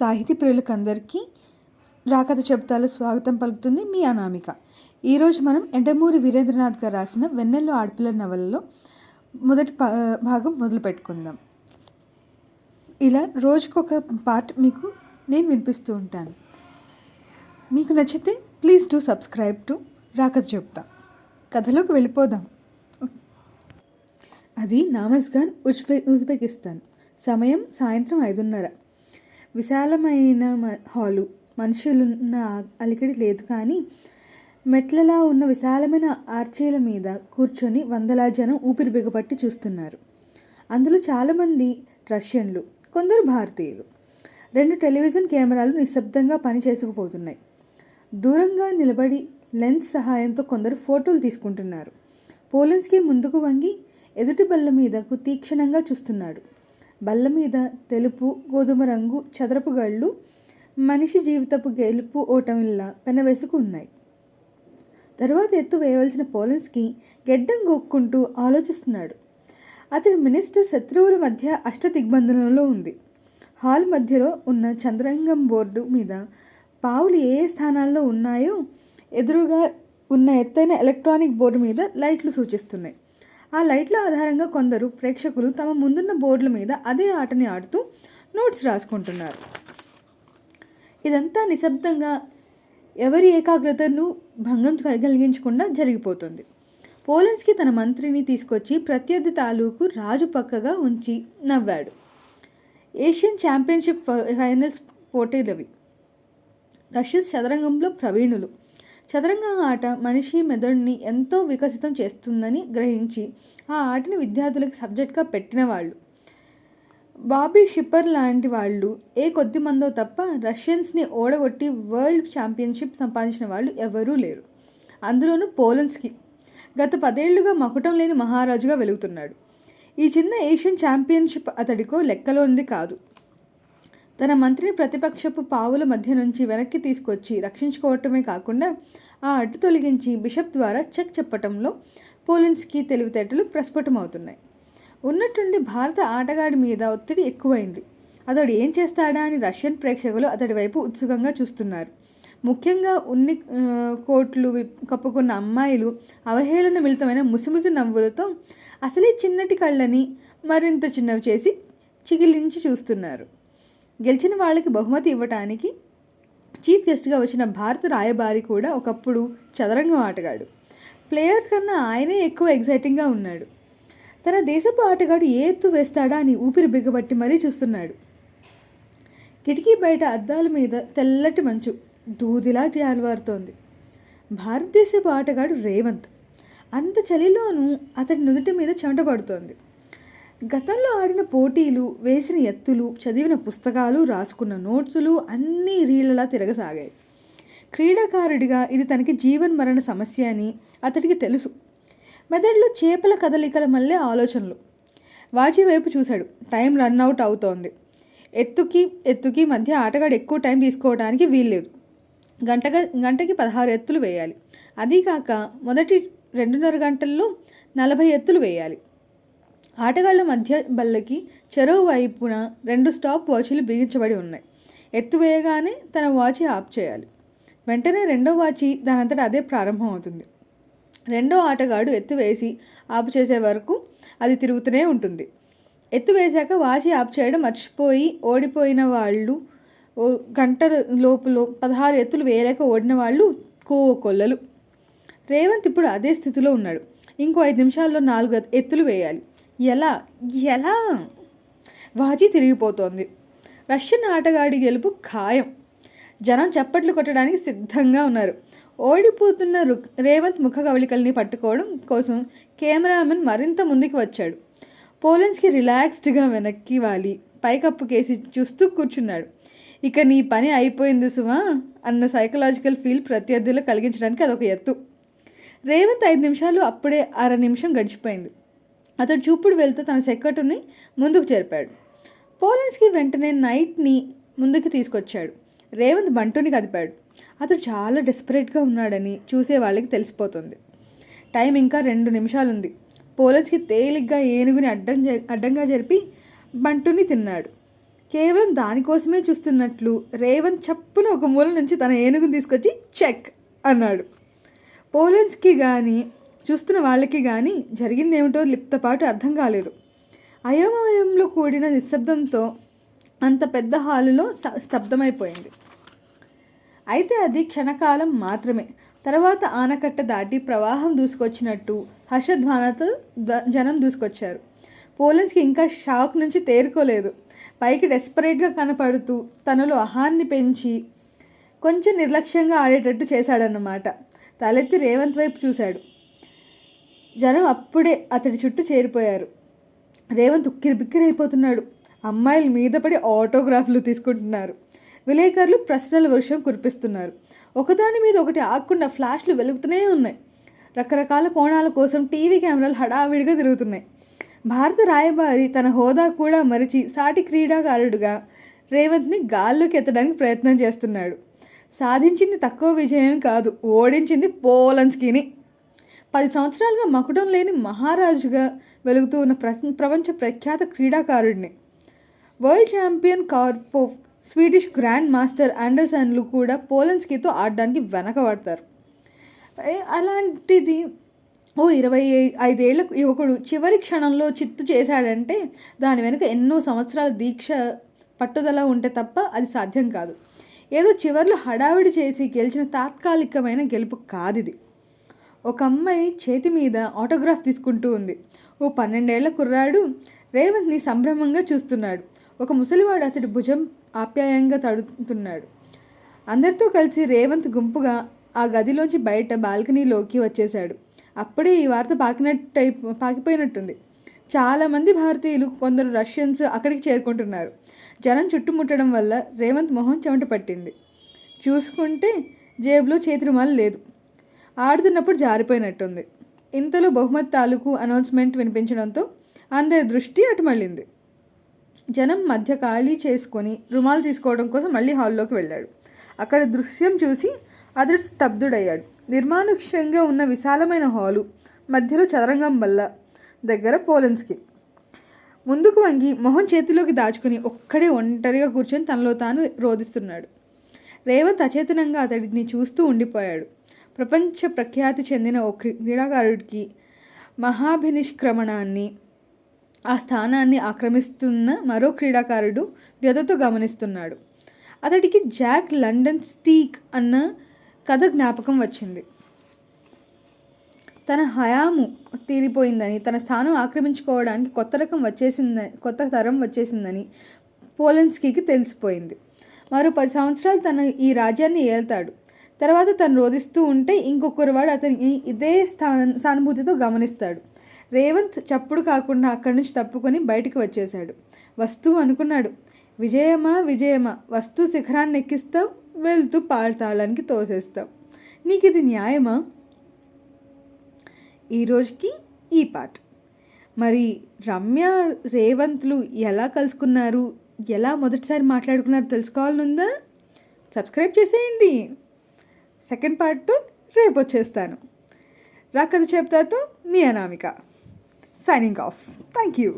సాహితీ ప్రియులకందరికీ రాకథ చెబుతాలో స్వాగతం పలుకుతుంది మీ అనామిక. ఈరోజు మనం ఎండమూరి వీరేంద్రనాథ్ గారు రాసిన వెన్నెల్లో ఆడపిల్ల నవలలో మొదటి భాగం మొదలు పెట్టుకుందాం. ఇలా రోజుకొక పార్ట్ మీకు నేను వినిపిస్తూ ఉంటాను. మీకు నచ్చితే ప్లీజ్ డూ సబ్స్క్రైబ్ టు రాకథ చెప్తా. కథలోకి వెళ్ళిపోదాం. అది నామస్గాన్ ఉజ్బె ఉజ్బెకిస్తాన్. సమయం సాయంత్రం ఐదున్నర. విశాలమైన మ- హాలు. మనుషులున్న అలికిడి లేదు కానీ మెట్లలా ఉన్న విశాలమైన ఆర్చీల మీద కూర్చొని వందలా జనం ఊపిరి బిగపట్టి చూస్తున్నారు. అందులో చాలామంది రష్యన్లు కొందరు భారతీయులు. రెండు టెలివిజన్ కెమెరాలు నిశ్శబ్దంగా పనిచేసుకుపోతున్నాయి దూరంగా నిలబడి లెన్స్ సహాయంతో కొందరు ఫోటోలు తీసుకుంటున్నారు. పోలెన్స్కి ముందుకు వంగి ఎదుటి బల్ల మీదకు తీక్షణంగా చూస్తున్నాడు. బల్ల మీద తెలుపు గోధుమ రంగు చదరపు గళ్ళు మనిషి జీవితపు గెలుపు ఓటమిల్లా పెనవేసుకు ఉన్నాయి తరువాత ఎత్తు వేయవలసిన పోలెన్స్కి గెడ్డం గోక్కుంటూ ఆలోచిస్తున్నాడు. అతడి మినిస్టర్ శత్రువుల మధ్య అష్టదిగ్బంధనంలో ఉంది. హాల్ మధ్యలో ఉన్న చంద్రంగం బోర్డు మీద పావులు ఏ ఏ స్థానాల్లో ఉన్నాయో ఎదురుగా ఉన్న ఎత్తైన ఎలక్ట్రానిక్ బోర్డు మీద లైట్లు సూచిస్తున్నాయి. ఆ లైట్ల ఆధారంగా కొందరు ప్రేక్షకులు తమ ముందున్న బోర్డుల మీద అదే ఆటని ఆడుతూ నోట్స్ రాసుకుంటున్నారు. ఇదంతా నిశ్శబ్దంగా ఎవరి ఏకాగ్రతను భంగం కలిగించకుండా జరిగిపోతుంది. పోలెన్స్కి తన మంత్రిని తీసుకొచ్చి ప్రత్యర్థి తాలూకు రాజు పక్కగా ఉంచి నవ్వాడు. ఏషియన్ ఛాంపియన్షిప్ ఫ- ఫైనల్స్ పోటీలవి. రష్యన్ చదరంగంలో ప్రవీణులు. చదరంగం ఆట మనిషి మెదడుని ఎంతో వికసితం చేస్తుందని గ్రహించి ఆ ఆటని విద్యార్థులకు సబ్జెక్ట్గా పెట్టిన వాళ్ళు. బాబీ షిప్పర్ లాంటి వాళ్ళు ఏ కొద్ది మందో తప్ప రష్యన్స్ని ఓడగొట్టి వరల్డ్ ఛాంపియన్షిప్ సంపాదించిన వాళ్ళు ఎవరూ లేరు. అందులోనూ పోలెన్స్కి గత పదేళ్ళుగా మకుటం లేని మహారాజుగా వెలుగుతున్నాడు. ఈ చిన్న ఏషియన్ ఛాంపియన్షిప్ అతడికో లెక్కలోనిది కాదు. తన మంత్రిని ప్రతిపక్షపు పావుల మధ్య నుంచి వెనక్కి తీసుకొచ్చి రక్షించుకోవటమే కాకుండా ఆ అడ్డు తొలగించి బిషప్ ద్వారా చెక్ చెప్పటంలో పోలిన్స్కి తెలివితేటలు ప్రస్ఫుటమవుతున్నాయి. ఉన్నట్టుండి భారత ఆటగాడి మీద ఒత్తిడి ఎక్కువైంది. అతడు ఏం చేస్తాడా అని రష్యన్ ప్రేక్షకులు అతడి వైపు ఉత్సుకంగా చూస్తున్నారు. ముఖ్యంగా ఉన్ని కోట్లు విప్- కప్పుకున్న అమ్మాయిలు అవహేళన మిళితమైన ముసిముసి నవ్వులతో అసలే చిన్నటి కళ్ళని మరింత చిన్నవి చేసి చిగిలించి చూస్తున్నారు. గెలిచిన వాళ్ళకి బహుమతి ఇవ్వటానికి చీఫ్ గెస్ట్గా వచ్చిన భారత రాయబారి కూడా ఒకప్పుడు చదరంగం ఆటగాడు. ప్లేయర్ కన్నా ఆయనే ఎక్కువ ఎగ్జైటింగ్గా ఉన్నాడు. తన దేశపు ఆటగాడు ఏ ఎత్తు వేస్తాడా అని ఊపిరి బిగబట్టి మరీ చూస్తున్నాడు. కిటికీ బయట అద్దాల మీద తెల్లటి మంచు దూదిలా జాలువారుతోంది భారతదేశపు ఆటగాడు రేవంత్. అంత చలిలోనూ అతడి నుదుటి మీద చెమట పడుతోంది గతంలో ఆడిన పోటీలు వేసిన ఎత్తులు చదివిన పుస్తకాలు రాసుకున్న నోట్సులు అన్నీ రీళ్ళలా తిరగసాగాయి. క్రీడాకారుడిగా ఇది తనకి జీవన్ మరణ సమస్య అని అతడికి తెలుసు. మెదడులో చేపల కదలికల మళ్ళీ ఆలోచనలు. వాచి వైపు చూశాడు. టైం రన్ అవుట్ అవుతోంది. ఎత్తుకి ఎత్తుకి మధ్య ఆటగాడు ఎక్కువ టైం తీసుకోవడానికి వీల్లేదు. గంటగా గంటకి పదహారు ఎత్తులు వేయాలి. అదీ కాక మొదటి రెండున్నర గంటల్లో నలభై ఎత్తులు వేయాలి. ఆటగాళ్ళ మధ్య బల్లకి చెరువు వైపున రెండు స్టాప్ వాచీలు బిగించబడి ఉన్నాయి. ఎత్తు వేయగానే తన వాచి ఆఫ్ చేయాలి. వెంటనే రెండో వాచి దానంతట అదే ప్రారంభం అవుతుంది రెండో ఆటగాడు ఎత్తు వేసి ఆపు చేసే వరకు అది తిరుగుతూనే ఉంటుంది. ఎత్తు వేశాక వాచి ఆఫ్ చేయడం మర్చిపోయి ఓడిపోయిన వాళ్ళు ఓ గంట లోపులో పదహారు ఎత్తులు వేయలేక ఓడిన వాళ్ళు కో కొల్లలు. రేవంత్ ఇప్పుడు అదే స్థితిలో ఉన్నాడు. ఇంకో ఐదు నిమిషాల్లో నాలుగు ఎత్తులు వేయాలి. ఎలా? ఎలా? వాచి తిరిగిపోతోంది. రష్యన్ ఆటగాడి గెలుపు ఖాయం. జనం చప్పట్లు కొట్టడానికి సిద్ధంగా ఉన్నారు. ఓడిపోతున్న రుక్ రేవంత్ ముఖ కవళికల్ని పట్టుకోవడం కోసం కెమెరామెన్ మరింత ముందుకు వచ్చాడు. పోలెన్స్కి రిలాక్స్డ్గా వెనక్కి వాలి. పైకప్పు కేసి చూస్తూ కూర్చున్నాడు. ఇక నీ పని అయిపోయింది సుమా అన్న సైకలాజికల్ ఫీల్ ప్రత్యర్థిలో కలిగించడానికి అదొక ఎత్తు. రేవంత్ ఐదు నిమిషాలు అప్పుడే అర నిమిషం గడిచిపోయింది. అతడు చూపుడు వెళ్తూ తన సెక్రటరీని ముందుకు జరిపాడు. పోలెన్స్కి వెంటనే నైట్ని ముందుకు తీసుకొచ్చాడు. రేవంత్ బంటుని కదిపాడు. అతడు చాలా డెస్పరేట్గా ఉన్నాడని చూసే వాళ్ళకి తెలిసిపోతుంది. టైం ఇంకా రెండు నిమిషాలుంది. పోలెన్స్కి తేలిగ్గా ఏనుగుని అడ్డం జ- అడ్డంగా జరిపి బంటుని తిన్నాడు. కేవలం దానికోసమే చూస్తున్నట్లు రేవంత్ చప్పున ఒక మూల నుంచి తన ఏనుగును తీసుకొచ్చి చెక్ అన్నాడు. పోలెన్స్కి కానీ చూస్తున్న వాళ్ళకి కానీ జరిగిందేమిటో లిప్తపాటు అర్థం కాలేదు. అయోమయంలో కూడిన నిశ్శబ్దంతో అంత పెద్ద హాలులో స్తబ్దమైపోయింది అయితే అది క్షణకాలం మాత్రమే. తర్వాత ఆనకట్ట దాటి ప్రవాహం దూసుకొచ్చినట్టు హర్షధ్వానతో జనం దూసుకొచ్చారు. పోలెన్స్కి ఇంకా షాక్ నుంచి తేరుకోలేదు. పైకి డెస్పరేట్గా కనపడుతూ తనలో అహాన్ని పెంచి కొంచెం నిర్లక్ష్యంగా ఆడేటట్టు చేశాడన్నమాట. తలెత్తి రేవంత్ వైపు చూశాడు. జనం అప్పుడే అతడి చుట్టూ చేరిపోయారు. రేవంత్ ఉక్కిరిబిక్కిరైపోతున్నాడు. అమ్మాయిల మీద పడి ఆటోగ్రాఫ్లు తీసుకుంటున్నారు. విలేకరులు ప్రశ్నల వర్షం కురిపిస్తున్నారు. ఒకదాని మీద ఒకటి ఆకుండా ఫ్లాష్లు వెలుగుతూనే ఉన్నాయి. రకరకాల కోణాల కోసం టీవీ కెమెరాలు హడావిడిగా తిరుగుతున్నాయి. భారత రాయబారి తన హోదా కూడా మరిచి సాటి క్రీడాకారుడుగా రేవంత్ని గాల్లోకి ఎత్తడానికి ప్రయత్నం చేస్తున్నాడు. సాధించింది తక్కువ విజయం కాదు ఓడించింది పోలన్స్కీని పది సంవత్సరాలుగా మకుటం లేని మహారాజుగా వెలుగుతూ ఉన్న ప్ర ప్రపంచ ప్రఖ్యాత క్రీడాకారుడిని. World champion Karpov Swedish grand master ఆండర్సన్లు కూడా పోలన్స్కీతో ఆడడానికి వెనకబడతారు. అలాంటిది ఓ ఇరవై ఐదేళ్ళ యువకుడు చివరి క్షణంలో చిత్తు చేశాడంటే దాని వెనుక ఎన్నో సంవత్సరాల దీక్ష పట్టుదల ఉంటే తప్ప అది సాధ్యం కాదు. ఏదో చివర్లో హడావిడి చేసి గెలిచిన తాత్కాలికమైన గెలుపు కాదిది. ఒక అమ్మాయి చేతి మీద ఆటోగ్రాఫ్ తీసుకుంటూ ఉంది. ఓ పన్నెండేళ్ళ కుర్రాడు రేవంత్ని సంభ్రమంగా చూస్తున్నాడు. ఒక ముసలివాడు అతడి భుజం ఆప్యాయంగా తడుతున్నాడు. అందరితో కలిసి రేవంత్ గుంపుగా ఆ గదిలోంచి బయట బాల్కనీలోకి వచ్చేశాడు. అప్పుడే ఈ వార్త పాకినట్టయి పాకిపోయినట్టుంది. చాలామంది భారతీయులు కొందరు రష్యన్స్ అక్కడికి చేరుకుంటున్నారు. జనం చుట్టుముట్టడం వల్ల రేవంత్ మొహం చెమట పట్టింది. చూసుకుంటే జేబులో చేతి రుమాలు లేదు. ఆడుతున్నప్పుడు జారిపోయినట్టుంది. ఇంతలో బహుమతి తాలూకు అనౌన్స్మెంట్ వినిపించడంతో అందరి దృష్టి అటు మళ్ళింది. జనం మధ్య ఖాళీ చేసుకొని రుమాలు తీసుకోవడం కోసం మళ్ళీ హాల్లోకి వెళ్ళాడు. అక్కడ దృశ్యం చూసి అతడు స్తబ్దుడయ్యాడు. నిర్మానుష్యంగా ఉన్న విశాలమైన హాలు మధ్యలో చదరంగం వల్ల దగ్గర పోలెన్స్కి ముందుకు వంగి మొహం చేతిలోకి దాచుకుని ఒక్కడే ఒంటరిగా కూర్చొని తనలో తాను రోధిస్తున్నాడు. రేవంత్ అచేతనంగా అతడిని చూస్తూ ఉండిపోయాడు. ప్రపంచ ప్రఖ్యాతి చెందిన ఓ క్రీడాకారుడికి మహాభినిష్క్రమణాన్ని ఆ స్థానాన్ని ఆక్రమిస్తున్న మరో క్రీడాకారుడు వ్యధతో గమనిస్తున్నాడు. అతడికి జాక్ లండన్ స్టీక్ అన్న కథ జ్ఞాపకం వచ్చింది. తన హయాము తీరిపోయిందని తన స్థానం ఆక్రమించుకోవడానికి కొత్త రకం వచ్చేసిందని కొత్త తరం వచ్చేసిందని పోలెన్స్కీకి తెలిసిపోయింది. మరో పది సంవత్సరాలు తన ఈ రాజ్యాన్ని ఏల్తాడు. తర్వాత తను రోధిస్తూ ఉంటే ఇంకొకరివాడు అతని ఇదే స్థాన సానుభూతితో గమనిస్తాడు. రేవంత్ చప్పుడు కాకుండా అక్కడి నుంచి తప్పుకొని బయటికి వచ్చేశాడు. వస్తూ అనుకున్నాడు విజయమా విజయమా వస్తూ శిఖరాన్ని ఎక్కిస్తావు వెళ్తూ పాతాళానికి తోసేస్తావు. నీకు ఇది న్యాయమా? ఈ రోజుకి ఈ పాట. మరి రమ్య రేవంత్లు ఎలా కలుసుకున్నారు? ఎలా మొదటిసారి మాట్లాడుకున్నారు తెలుసుకోవాలనుందా? సబ్స్క్రైబ్ చేసేయండి. సెకండ్ పార్ట్తో రేపు వచ్చేస్తాను. రా చెప్తాతో మీ Anamika. Signing off thank you